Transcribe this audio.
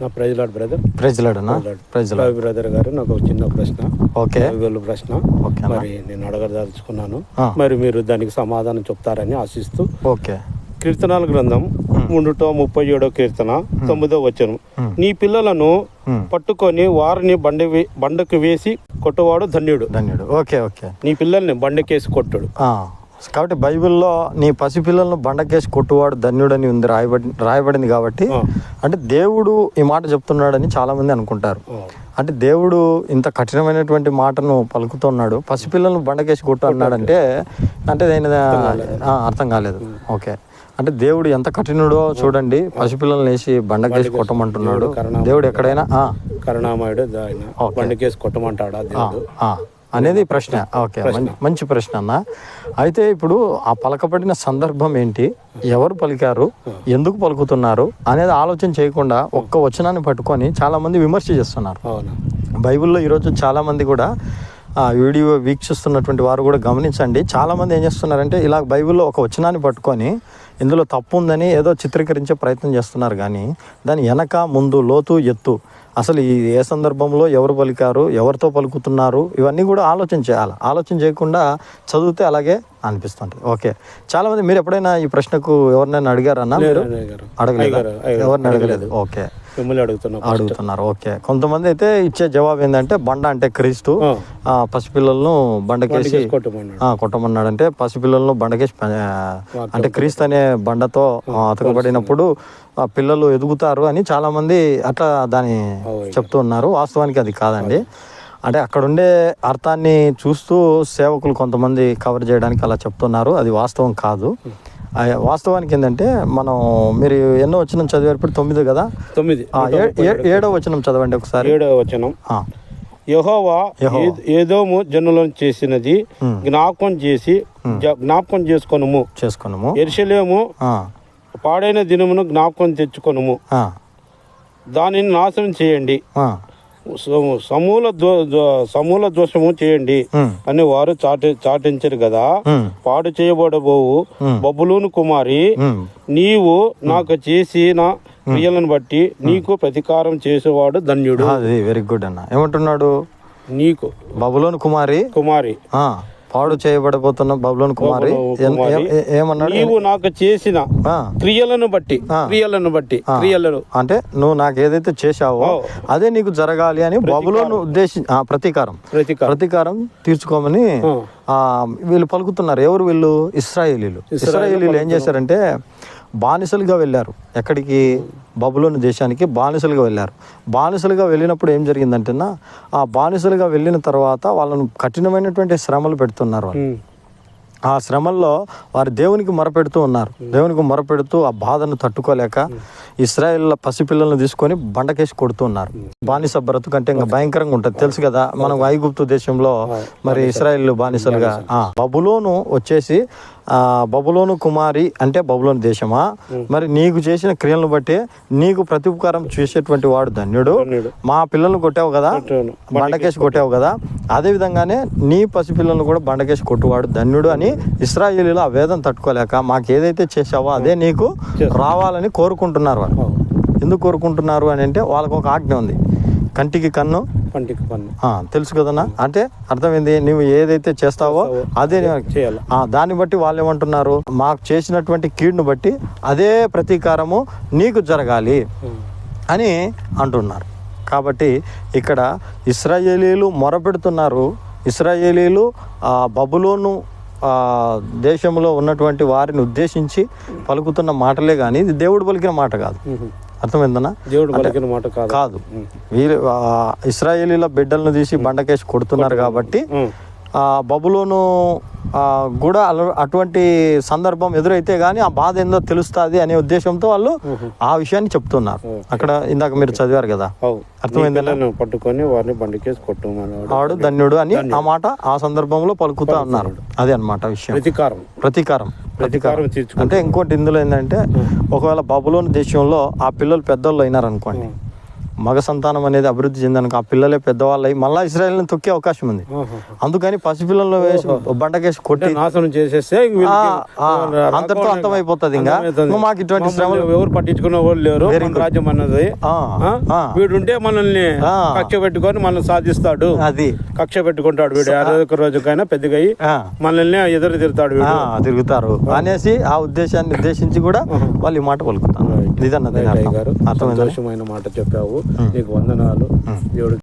నా ప్రైజ్లాడ్ brother. ప్రజలాడనా ప్రజలాడు brother గారు నాకు ఒక చిన్న ప్రశ్న. ఓకే. ప్రశ్న. మరి నేను అడగదలుచుకున్నాను. మరి మీరు దానికి సమాధానం చెప్తారని ఆశిస్తూ ఓకే. కీర్తనాల గ్రంథం ముందుటో ముప్పై ఏడో కీర్తన తొమ్మిదో వచనం. నీ పిల్లలను. పట్టుకొని వారిని బండ బండకు వేసి కొట్టువాడు ధన్యుడు. ధన్యుడు. Okay okay. నీ పిల్లల్ని బండకేసి కొట్టుడు. కాబట్టి బైబిల్లో నీ పసిపిల్లలను బండకేసి కొట్టువాడు ధన్యుడని ఉంది రాయబడి రాయబడింది కాబట్టి. అంటే దేవుడు ఈ మాట చెప్తున్నాడని చాలా మంది అనుకుంటారు అంటే దేవుడు ఇంత కఠినమైనటువంటి మాటను పలుకుతున్నాడు పసిపిల్లలను బండకేసి కొట్టు అన్నాడంటే అంటే నేను అర్థం కాలేదు. ఓకే. అంటే దేవుడు ఎంత కఠినుడో చూడండి పసిపిల్లల్ని వేసి బండకేసి కొట్టమంటున్నాడు. దేవుడు ఎక్కడైనా కరుణామయుడు బండకేసి కొట్టమంటాడా అనేది ప్రశ్న. ఓకే మంచి ప్రశ్న అన్న. అయితే ఇప్పుడు ఆ పలకబడిన సందర్భం ఏంటి? ఎవరు పలికారు? ఎందుకు పలుకుతున్నారు? అనేది ఆలోచన చేయకుండా ఒక్క వచనాన్ని పట్టుకొని చాలా మంది విమర్శ చేస్తున్నారు. బైబిల్లో ఈరోజు చాలా మంది కూడా ఆ వీడియో వీక్షిస్తున్నటువంటి వారు కూడా గమనించండి. చాలా మంది ఏం చేస్తున్నారంటే ఇలా బైబిల్లో ఒక వచనాన్ని పట్టుకొని ఇందులో తప్పు ఉందని ఏదో చిత్రీకరించే ప్రయత్నం చేస్తున్నారు కానీ దాని వెనక ముందు లోతు ఎత్తు అసలు ఈ ఏ సందర్భంలో ఎవరు పలికారు ఎవరితో పలుకుతున్నారు ఇవన్నీ కూడా ఆలోచన చేయాలి. ఆలోచన చేయకుండా చదివితే అలాగే అనిపిస్తుంటుంది. ఓకే. చాలా మంది మీరు ఎప్పుడైనా ఈ ప్రశ్నకు ఎవరినైనా అడిగారన్నా? మీరు. అడగలేదు. ఎవరిని అడగలేదు. ఓకే. మిమ్మల్ని అడుగుతున్నా అడుగుతున్నారు. ఓకే. కొంతమంది అయితే ఇచ్చే జవాబు ఏంటంటే బండ అంటే క్రీస్తు. పసిపిల్లలను బండకేసి కొట్టమన్నాడు. అంటే పసిపిల్లలను బండకేసి అంటే క్రీస్తు అనే బండతో అతకబడినప్పుడు ఆ పిల్లలు ఎదుగుతారు అని చాలా మంది అట్లా దాని చెప్తూ ఉన్నారు. వాస్తవానికి అది కాదండి. అంటే అక్కడ ఉండే అర్థాన్ని చూస్తూ సేవకులు కొంతమంది కవర్ చేయడానికి అలా చెప్తున్నారు. అది వాస్తవం కాదు. వాస్తవానికి ఏంటంటే మనం మీరు ఎన్నో వచ్చిన చదివేటప్పుడు తొమ్మిది కదా? తొమ్మిది. ఏడో వచనం. చదవండి ఒకసారి. ఏడవ వచనం. యహోవా ఏదోము జనులను చేసినది జ్ఞాపకం చేసి జ్ఞాపకం చేసుకొనుము. చేసుకున్నాము ఎరుసలేము పాడైన దినమును జ్ఞాపకం తెచ్చుకొనుము. దానిని నాశనం చేయండి. సమూల సమూల దోషము చేయండి అని వారు చాటి చాటించరు కదా. పాడు చేయబడబోవు. బబులూను కుమారి. నీవు నాకు చేసిన క్రియలను బట్టి నీకు ప్రతీకారం చేసేవాడు ధన్యుడు. వెరీ గుడ్ అన్న. ఏమంటున్నాడు? నీకు. బబులోని కుమారి? కుమారి. పాడు చేయబడబోతున్న బబులోని కుమారి. ఏమన్నాడు? నీవు నాకు చేసిన ఆ, క్రియలను బట్టి క్రియలను బట్టి క్రియలను. అంటే నువ్వు నాకు ఏదైతే చేశావో అదే నీకు జరగాలి అని బబులోను ఉద్దేశి ఆ, ప్రతీకారం. ప్రతీకారం. తీర్చుకోమని వీళ్ళు పలుకుతున్నారు. ఎవరు వీళ్ళు? ఇస్రాయేలీలు. ఇస్రాయేలీలు ఏం చేశారంటే బానిసలుగా వెళ్ళారు. ఎక్కడికి బబులోని దేశానికి బానిసలుగా వెళ్ళారు. బానిసలుగా వెళ్ళినప్పుడు ఏం జరిగిందంటేనా ఆ బానిసలుగా వెళ్ళిన తర్వాత వాళ్ళను కఠినమైనటువంటి శ్రమలు పెడుతున్నారు వాళ్ళు. ఆ శ్రమల్లో వారు దేవునికి మొరపెడుతూ ఉన్నారు. దేవునికి మొరపెడుతూ ఆ బాధను తట్టుకోలేక ఇస్రాయేల్ పసిపిల్లలను తీసుకొని బండకేసి కొడుతున్నారు. బానిస బ్రతుకు అంటే ఇంకా భయంకరంగా ఉంటుంది. తెలుసు కదా మనం ఐగుప్తు దేశంలో మరి ఇస్రాయేల్ బానిసలుగా. బబులోను వచ్చేసి బబులోను కుమారి అంటే బబులోను దేశమా? మరి నీకు చేసిన క్రియలను బట్టి నీకు ప్రతిపకారం చేసేటువంటి వాడు ధన్యుడు. మా పిల్లల్ని కొట్టావు కదా. బండకేసి కొట్టావు కదా? అదే విధంగానే నీ పసిపిల్లలను కూడా బండకేసి కొట్టువాడు ధన్యుడు అని ఇస్రాయేలీలు ఆ వేదం తట్టుకోలేక మాకు ఏదైతే చేసావో అదే నీకు రావాలని కోరుకుంటున్నారు వాళ్ళు. ఎందుకు కోరుకుంటున్నారు అని అంటే వాళ్ళకు ఒక ఆజ్ఞ ఉంది. కంటికి కన్ను? పంటికి పన్ను ఆ, తెలుసు కదన్నా? అంటే అర్థమైంది నువ్వు ఏదైతే చేస్తావో అదే చేయాలి. ఆ, దాన్ని బట్టి వాళ్ళు ఏమంటున్నారు మాకు చేసినటువంటి కీడును బట్టి అదే ప్రతీకారము నీకు జరగాలి అని అంటున్నారు. కాబట్టి ఇక్కడ ఇస్రాయేలీలు మొరపెడుతున్నారు. ఇస్రాయేలీలు ఆ బబులోను దేశంలో ఉన్నటువంటి వారిని ఉద్దేశించి పలుకుతున్న మాటలే కానీ ఇది దేవుడు పలికిన మాట కాదు. అర్థమైందన్నా? దేవుడు మాట కాదు. వీరు ఇస్రాయేలీల బిడ్డలను తీసి బండకేసి కొడుతున్నారు కాబట్టి బబులోను కూడా అటువంటి సందర్భం ఎదురైతే గానీ ఆ బాధ ఏందో తెలుస్తుంది అనే ఉద్దేశంతో వాళ్ళు ఆ విషయాన్ని చెప్తున్నారు. అక్కడ ఇందాక మీరు చదివారు కదా. అర్థమైందా? పట్టుకొని వారిని బండికేసి కొట్టమన్నాడు వాడు ధన్యుడు అని ఆ మాట ఆ సందర్భంలో పలుకుతా ఉన్నారు అదే అన్నమాట విషయం. ప్రతీకారం. ప్రతీకారం. ప్రతీకారం అంటే ఇంకోటి ఇందులో ఏంటంటే ఒకవేళ బబులోని దేశంలో ఆ పిల్లలు పెద్దోళ్ళు అయినారు అనుకోండి మగ సంతానం అనేది అభివృద్ధి చెందడానికి ఆ పిల్లలే పెద్దవాళ్ళై మళ్ళా ఇస్రాయల్ని తొక్కే అవకాశం ఉంది. అందుకని పసిపిల్లలను వేసి బండకేసి కొట్టి నాశనం చేసేస్తే అంతటితో అంతమైపోతుంది ఇంకా. మాకు ఇటువంటి శ్రమలు ఎవరు పట్టించుకునే వాళ్ళు లేరు. మన రాజ్యం అన్నది. వీడుంటే మనల్ని. కక్ష పెట్టుకొని మనల్ని సాధిస్తాడు. అది. కక్ష పెట్టుకుంటాడు వీడు. ఒక రోజుకైనా పెద్దగా మనల్ని ఎదురు తిరుగుతాడు తిరుగుతారు. అనేసి ఆ ఉద్దేశాన్ని ఉద్దేశించి కూడా వాళ్ళు ఈ మాట పలుకుతారు. ఇదన్నది గారు సంతోషమైన మాట చెప్పావు. నీకు వందనాలు. దేవుడు